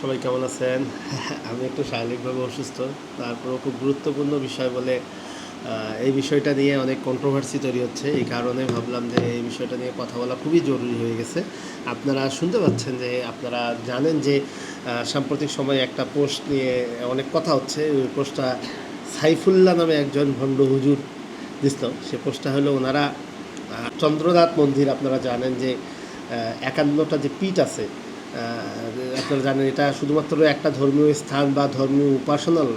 সবাই কেমন আছেন? আমি একটু শারীরিকভাবে অসুস্থ, তারপরেও খুব গুরুত্বপূর্ণ বিষয় বলে এই বিষয়টা নিয়ে অনেক কন্ট্রোভার্সি তৈরি হচ্ছে। এই কারণে ভাবলাম যে এই বিষয়টা নিয়ে কথা বলা খুবই জরুরি হয়ে গেছে। আপনারা শুনতে পাচ্ছেন যে আপনারা জানেন যে সাম্প্রতিক সময়ে একটা পোস্ট নিয়ে অনেক কথা হচ্ছে। ওই পোস্টটা সাইফুল্লাহ নামে একজন ভণ্ড হুজুর দিছিল। সে পোস্টটা হলো ওনারা চন্দ্রনাথ মন্দির, আপনারা জানেন যে একান্নটা যে পীঠ আছে আপনারা জানেন এটা শুধুমাত্র একটা ধর্মীয় স্থান বা ধর্মীয় উপাসনাল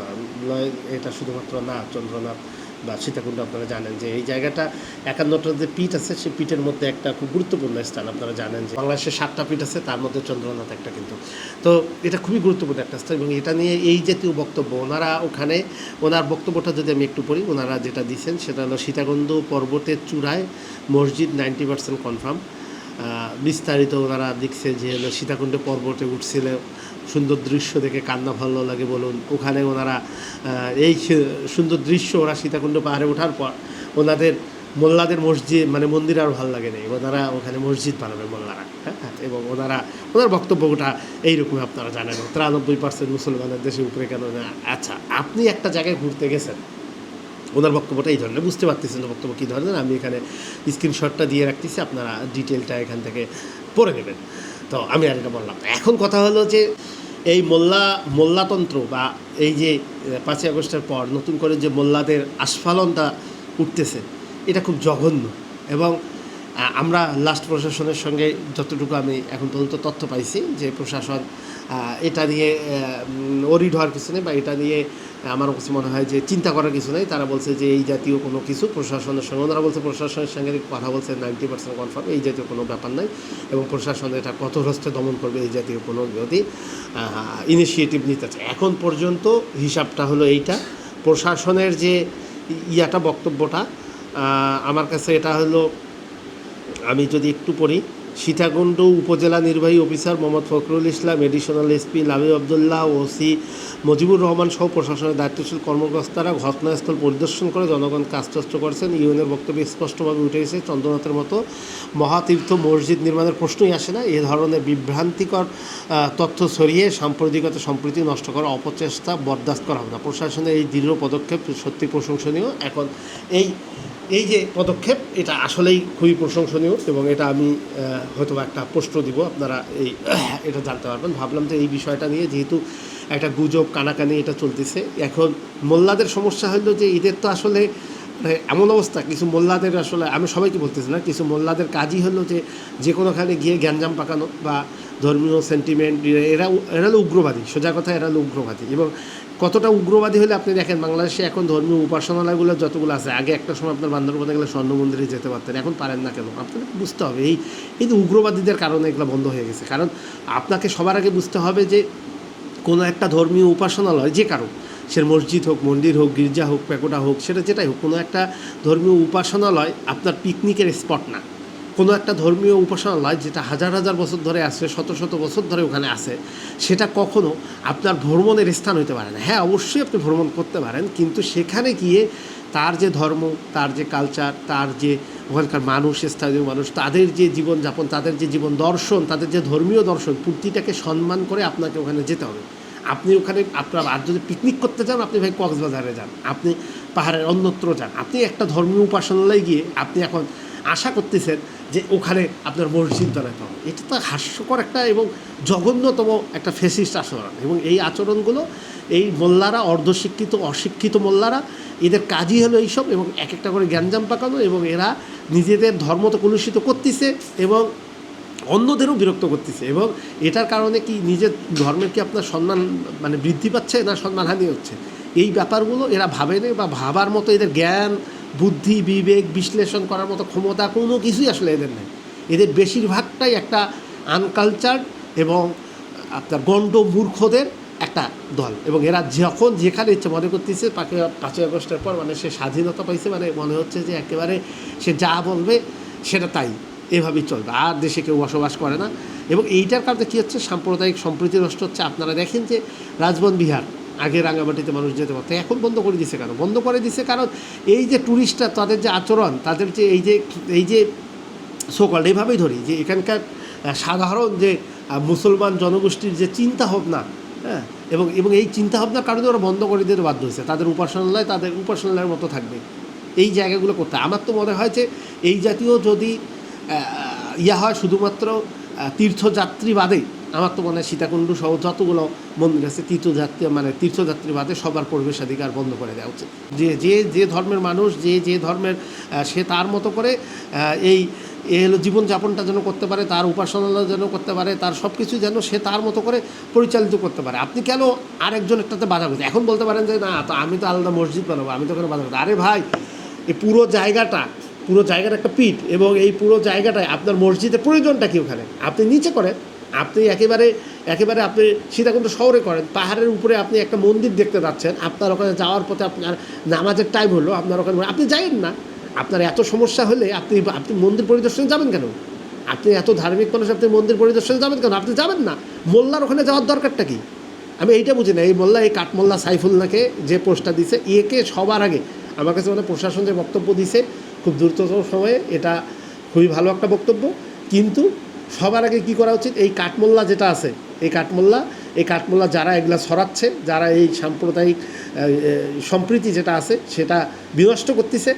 নয়, এটা শুধুমাত্র না, চন্দ্রনাথ বা সীতাকুণ্ড আপনারা জানেন যে এই জায়গাটা একান্নটা যে পীঠ আছে, সেই পীঠের মধ্যে একটা খুব গুরুত্বপূর্ণ স্থান আপনারা জানেন যে বাংলাদেশের সাতটা পীঠ আছে, তার মধ্যে চন্দ্রনাথ একটা কিন্তু। তো এটা খুবই গুরুত্বপূর্ণ একটা স্থান এবং এটা নিয়ে এই জাতীয় বক্তব্য, ওনারা ওখানে, ওনার বক্তব্যটা যদি আমি একটু পড়ি, ওনারা যেটা দিচ্ছেন সেটা হলো সীতাকুণ্ড পর্বতের চূড়ায় মসজিদ নাইনটি পার্সেন্ট কনফার্ম। বিস্তারিত ওনারা দেখছে যে সীতাকুণ্ডে পর্বতে উঠছিল সুন্দর দৃশ্য দেখে কান্না ভালো লাগে বলুন। ওখানে ওনারা এই সুন্দর দৃশ্য ওরা সীতাকুণ্ড পাহাড়ে ওঠার পর ওনাদের মোল্লাদের মসজিদ মানে মন্দির আর ভালো লাগে নেই। ওনারা ওখানে মসজিদ বানাবে মোল্লারা হ্যাঁ হ্যাঁ, এবং ওনারা ওনার বক্তব্যটা এইরকম আপনারা জানেন। তিরানব্বই পার্সেন্ট মুসলমানের দেশে উপরে কেন আচ্ছা আপনি একটা জায়গায় ঘুরতে গেছেন ওনার বক্তব্যটা এই ধরনের। বুঝতে পারতেছেন বক্তব্য কী ধরনের। আমি এখানে স্ক্রিনশটটা দিয়ে রাখতেছি, আপনারা ডিটেলটা এখান থেকে পড়ে নেবেন। তো আমি আর এটা বললাম এখন কথা হলো যে এই মোল্লা, মোল্লাতন্ত্র বা এই যে পাঁচই আগস্টের পর নতুন করে যে মোল্লাদের আস্ফালনটা উঠতেছে, এটা খুব জঘন্য। এবং আমরা লাস্ট প্রশাসনের সঙ্গে যতটুকু আমি এখন পর্যন্ত তথ্য পাইছি, যে প্রশাসন এটা নিয়ে অরিড হওয়ার কিছু নেই বা এটা নিয়ে আমার কাছে মনে হয় যে চিন্তা করার কিছু নেই। তারা বলছে যে এই জাতীয় কোনো কিছু প্রশাসনের সঙ্গে, ওনারা বলছে প্রশাসনের সঙ্গে কথা বলছে নাইনটি পার্সেন্ট কনফার্ম এই জাতীয় কোনো ব্যাপার নাই এবং প্রশাসন এটা কত হস্তে দমন করবে, এই জাতীয় কোনো যদি ইনিশিয়েটিভ নিতে চায়। এখন পর্যন্ত হিসাবটা হলো এইটা। প্রশাসনের যে ইয়াটা, বক্তব্যটা আমার কাছে এটা হলো আমি যদি একটু পড়ি, সীতাকুণ্ড উপজেলা নির্বাহী officer Mohammad Fakhrul Islam additional SP Labib Abdullah OC Mojibur Rahman সহ প্রশাসনের দায়িত্বশীল কর্মকর্তারা ঘটনাস্থল পরিদর্শন করে জনগণ কাজটস্ত করেছেন। ইউএনের বক্তব্যে স্পষ্টভাবে উঠে এসেছে। চন্দ্রনাথের মতো মহাতীর্থ মসজিদ নির্মাণের প্রশ্নই আসে না। এ ধরনের বিভ্রান্তিকর তথ্য ছড়িয়ে সাম্প্রদায়িকতা সম্প্রীতি নষ্ট করার অপচেষ্টা বরদাস্ত করা হবে না। প্রশাসনের এই দৃঢ় পদক্ষেপ সত্যি প্রশংসনীয়। এখন এই এই যে পদক্ষেপ, এটা আসলেই খুবই প্রশংসনীয় এবং এটা আমি হয়তো একটা প্রশ্ন দিব, আপনারা এই, এটা জানতে পারবেন। ভাবলাম যে এই বিষয়টা নিয়ে যেহেতু একটা গুজব, কানাকানি এটা চলতেছে, এখন মোল্লাদের সমস্যা হলো যে এদের তো আসলে মানে এমন অবস্থা, কিছু মোল্লাদের আসলে, আমি সবাইকে বলতেছি না, কিছু মোল্লাদের কাজই হলো যে যে কোনোখানে গিয়ে গ্যাঞ্জাম পাকানো বা ধর্মীয় সেন্টিমেন্ট এরা এরা হলো উগ্রবাদী, সোজা কথা এরা হলো উগ্রবাদী এবং কতটা উগ্রবাদী হলে আপনি দেখেন বাংলাদেশে এখন ধর্মীয় উপাসনালয়গুলো যতগুলো আছে, আগে একটা সময় আপনার বান্দরবনে গেলে স্বর্ণ মন্দিরে যেতে পারতেন, এখন পারেন না কেন? আপনাকে বুঝতে হবে, এই এই যে উগ্রবাদীদের কারণে এগুলো বন্ধ হয়ে গেছে। কারণ আপনাকে সবার আগে বুঝতে হবে যে কোনো একটা ধর্মীয় উপাসনালয়, যে কারণ সে মসজিদ হোক, মন্দির হোক, গির্জা হোক প্যাকোটা হোক, সেটা যেটাই হোক, কোনো একটা ধর্মীয় উপাসনালয় আপনার পিকনিকের স্পট না। কোনো একটা ধর্মীয় উপাসনালয় যেটা হাজার হাজার বছর ধরে আছে, শত শত বছর ধরে ওখানে আছে, সেটা কখনো আপনার ভ্রমণের স্থান হতে পারে না। হ্যাঁ অবশ্যই আপনি ভ্রমণ করতে পারেন, কিন্তু সেখানে গিয়ে তার যে ধর্ম, তার যে কালচার তার যে ওখানকার মানুষ, স্থানীয় মানুষ, তাদের যে জীবনযাপন, তাদের যে জীবন দর্শন, তাদের যে ধর্মীয় দর্শন, প্রতিটাকে সম্মান করে আপনাকে ওখানে যেতে হবে। আপনি ওখানে আপনার, আর যদি পিকনিক করতে চান, আপনি ভাই কক্সবাজারে যান, আপনি পাহাড়ের অন্যত্র যান। আপনি একটা ধর্মীয় উপাসনালয়ে গিয়ে আপনি এখন আশা করতেছেন যে ওখানে আপনার মসজিদ বানাতে হবে এটা তো হাস্যকর একটা এবং জঘন্যতম একটা ফেসিস্ট আচরণ এবং এই আচরণগুলো, এই মোল্লারা, অর্ধশিক্ষিত, অশিক্ষিত মোল্লারা, এদের কাজই হলো এইসব এবং এক একটা করে জ্ঞানজাম পাকানো এবং এরা নিজেদের ধর্ম তো কলুষিত করতেছে এবং অন্যদেরও বিরক্ত করতেছে এবং এটার কারণে কি নিজের ধর্মের কি আপনার সম্মান মানে বৃদ্ধি পাচ্ছে না সম্মানহানি হচ্ছে? এই ব্যাপারগুলো এরা ভাবে না বা ভাবার মতো এদের জ্ঞান বুদ্ধি, বিবেক বিশ্লেষণ করার মতো ক্ষমতা কোনো কিছুই আসলে এদের নেই। এদের বেশিরভাগটাই একটা আনকালচার এবং আপনার গণ্ড মূর্খদের একটা দল। এবং এরা যখন যেখানে ইচ্ছে মনে করতেছে, পাঁচই পাঁচই আগস্টের পর মানে সে স্বাধীনতা পাইছে মানে মনে হচ্ছে যে একেবারে সে যা বলবে সেটা তাই, এভাবেই চলবে। আর দেশে কেউ বসবাস করে না। এবং এইটার কারণে কী হচ্ছে, সাম্প্রদায়িক সম্প্রীতি নষ্ট হচ্ছে। আপনারা দেখেন যে রাজবন বিহার আগে রাঙামাটিতে মানুষ যেতে পারতো। এখন বন্ধ করে দিছে কেন? বন্ধ করে দিছে কারণ এই যে ট্যুরিস্টরা তাদের যে আচরণ, তাদের যে এই যে এই যে সোকল এইভাবেই ধরি যে এখানকার সাধারণ যে মুসলমান জনগোষ্ঠীর যে চিন্তা ভাবনা হ্যাঁ এবং এবং এই চিন্তা ভাবনার কারণে ওরা বন্ধ করে দিতে বাধ্য হয়েছে। তাদের উপাসনালয়, তাদের উপাসনালয়ের মতো থাকবে। এই জায়গাগুলো করতে আমার তো মনে হয় যে এই জাতীয় যদি ইয়া হয় শুধুমাত্র তীর্থযাত্রী বাদে আমার তো মনে হয় সীতাকুণ্ড সহ যতগুলো মন্দির আছে, তীর্থযাত্রী মানে তীর্থযাত্রী বাদে সবার প্রবেশাধিকার বন্ধ করে দেওয়া উচিত। যে যে যে ধর্মের মানুষ, যে যে ধর্মের সে তার মতো করে এই, এ হলো জীবনযাপনটা যেন করতে পারে, তার উপাসনালয় যেন করতে পারে, তার সব কিছু যেন সে তার মতো করে পরিচালিত করতে পারে। আপনি কেন আরেকজন একটাতে বাধা করছেন এখন বলতে পারেন যে, না, তো আমি তো আলাদা মসজিদ বানাবো, আমি তো ওখানে বাধা করব আরে ভাই, এই পুরো জায়গাটা, পুরো জায়গার একটা পিঠ এবং এই পুরো জায়গাটায় আপনার মসজিদের প্রয়োজনটা কি ওখানে? আপনি নিচে করেন। আপনি একেবারে একেবারে আপনি সীতাকুণ্ড শহরে করেন, পাহাড়ের উপরে আপনি একটা মন্দির দেখতে যাচ্ছেন, আপনার ওখানে যাওয়ার পথে আপনার নামাজের টাইম হলো, আপনার ওখানে আপনি যাইন না। আপনার এত সমস্যা হলে আপনি আপনি মন্দির পরিদর্শনে যাবেন কেন? আপনি এত ধার্মিক মানুষ, আপনি মন্দির পরিদর্শনে যাবেন কেন? আপনি যাবেন না। মোল্লার ওখানে যাওয়ার দরকারটা কি? আমি এইটা বুঝি না, এই মোল্লা, এই কাঠমোল্লা সাইফুল্লাহকে যে পোস্টটা দিছে একে সবার আগে আমার কাছে মানে প্রশাসন যে বক্তব্য দিছে খুব দ্রুততম সময়ে, এটা খুবই ভালো একটা বক্তব্য। কিন্তু সবার আগে কি করা উচিত? এই কাঠমোল্লা যেটা আছে, এই কাঠমোল্লা এই কাঠমোল্লা যারা এগুলা ছড়াচ্ছে যারা এই সাম্প্রদায়িক সম্প্রীতি যেটা আছে, সেটা বিনষ্ট করতেছে,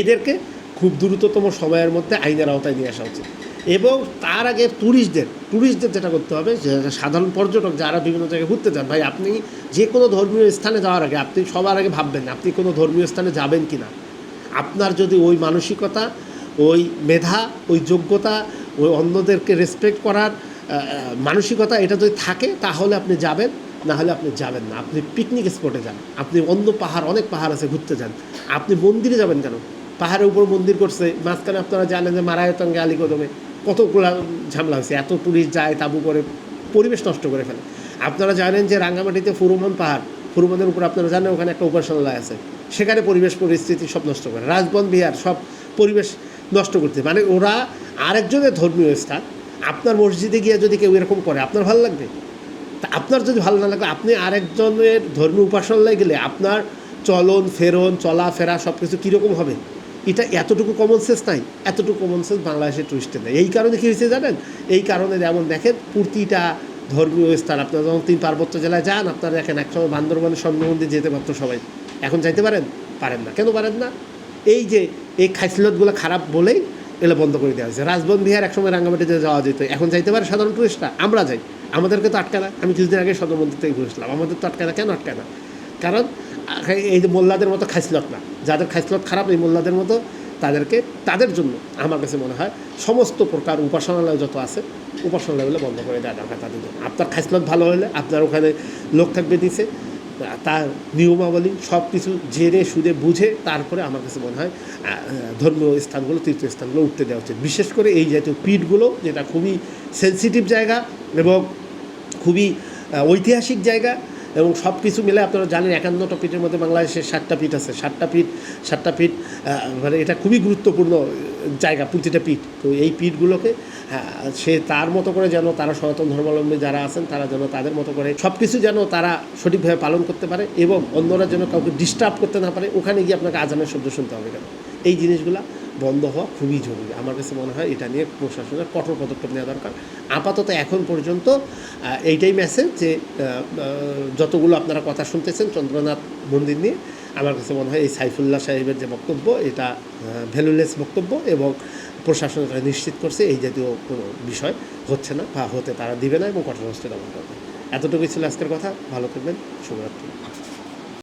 এদেরকে খুব দ্রুততম সময়ের মধ্যে আইনের আওতায় নিয়ে আসা উচিত। এবং তার আগে ট্যুরিস্টদের ট্যুরিস্টদের যেটা করতে হবে সাধারণ পর্যটক যারা বিভিন্ন জায়গায় ঘুরতে যান, ভাই আপনি যে কোনো ধর্মীয় স্থানে যাওয়ার আগে, আপনি সবার আগে ভাববেন, আপনি কোনো ধর্মীয় স্থানে যাবেন কি না আপনার যদি ওই মানসিকতা, ওই মেধা, ওই যোগ্যতা ওই অন্যদেরকে রেসপেক্ট করার মানসিকতা এটা যদি থাকে, তাহলে আপনি যাবেন, না হলে আপনি যাবেন না। আপনি পিকনিক স্পটে যান। আপনি অন্য পাহাড়, অনেক পাহাড় আছে ঘুরতে যান। আপনি মন্দিরে যাবেন কেন? পাহাড়ের উপর মন্দির করছে, মাঝখানে আপনারা জানেন যে মারায়তঙ্গে আলিকদমে কতগুলো ঝামেলা হয়েছে। এত টুরিস্ট যায়, তাবু করে পরিবেশ নষ্ট করে ফেলে। আপনারা জানেন যে রাঙ্গামাটিতে ফুরুমন পাহাড়, ফুরুমনের উপর আপনারা জানেন ওখানে একটা উপাসনালয় আছে। সেখানে পরিবেশ পরিস্থিতি সব নষ্ট করে। রাজবন বিহার সব পরিবেশ নষ্ট করতে মানে ওরা আরেকজনের ধর্মীয় স্থান, আপনার মসজিদে গিয়ে যদি কেউ এরকম করে, আপনার ভালো লাগবে? তা আপনার যদি ভালো না লাগে, আপনি আরেকজনের ধর্মীয় উপাসনালয়ে গেলে আপনার চলন, ফেরন, চলাফেরা সব কিছু কীরকম হবে? এটা এতটুকু কমন সেন্স নাই, এতটুকু কমন সেন্স বাংলাদেশের টুরিস্টের নেই। এই কারণে কী হয়েছে জানেন? এই কারণে যেমন দেখেন, প্রতিটা ধর্মীয় স্থান, আপনারা যখন তিন পার্বত্য জেলায় যান, আপনারা দেখেন একসময় বান্দরবানের স্বর্ণ মন্দির যেতে পারতো সবাই। এখন যাইতে পারেন? পারেন না। কেন পারেন না? এই যে, এই খাইসলতগুলো খারাপ বলেই এগুলো বন্ধ করে দেওয়া হয়েছে। রাজবন বিহার একসময় রাঙ্গামাটিতে যাওয়া যেত। এখন যাইতে পারে সাধারণ টুরিস্টরা আমরা যাই। আমাদেরকে তো আটকায় না। আমি কিছুদিন আগে সদর মন্দির থেকে ঘুরেছিলাম। আমাদের তো আটকায় না। কেন আটকায় না? কারণ, এই যে মোল্লাদের মতো খাইসলত না। যাদের খাইসলত খারাপ, এই মোল্লাদের মতো তাদেরকে, তাদের জন্য আমার কাছে মনে হয় সমস্ত প্রকার উপাসনালয় যত আছে উপাসনালয়গুলো বন্ধ করে দেওয়া দরকার তাদের জন্য। আপনার খাইসলত ভালো হলে আপনার ওখানে লোক থাকবে দিছে তার নিয়মাবলী সব কিছু জেনে সুদে বুঝে তারপরে আমার কাছে মনে হয় ধর্মীয় স্থানগুলো, তীর্থস্থানগুলো উঠতে দেওয়া উচিত। বিশেষ করে এই জাতীয় পিঠগুলো, যেটা খুবই সেন্সিটিভ জায়গা এবং খুবই ঐতিহাসিক জায়গা এবং সব কিছু মিলে আপনারা জানেন একান্নটা পীঠের মধ্যে বাংলাদেশের ষাটটা পীঠ আছে। ষাটটা পীঠ ষাটটা পীঠ মানে এটা খুবই গুরুত্বপূর্ণ জায়গা প্রতিটা পীঠ তো এই পীঠগুলোকে হ্যাঁ, সে তার মতো করে যেন তারা সনাতন ধর্মাবলম্বী যারা আছেন তারা যেন তাদের মতো করে সব কিছু যেন তারা সঠিকভাবে পালন করতে পারে এবং অন্যরা যেন কাউকে ডিস্টার্ব করতে না পারে ওখানে গিয়ে আপনাকে আজানের শব্দ শুনতে হবে কেন? এই জিনিসগুলা বন্ধ হওয়া খুবই জরুরি। আমার কাছে মনে হয় এটা নিয়ে প্রশাসনের কঠোর পদক্ষেপ নেওয়া দরকার। আপাতত এখন পর্যন্ত এইটাই মেসেজ যে যতগুলো আপনারা কথা শুনতেছেন, চন্দ্রনাথ মন্দির নিয়ে, আমার কাছে মনে হয় এই সাইফুল্লাহ সাহেবের যে বক্তব্য, এটা ভ্যালুলেস বক্তব্য এবং প্রশাসন এটা নিশ্চিত করছে, এই জাতীয় কোনো বিষয় হচ্ছে না বা হতে তারা দিবে না এবং কঠোর হস্তে দমন করবে এতটুকুই ছিল আজকের কথা। ভালো থাকবেন। শুভরাত্রি।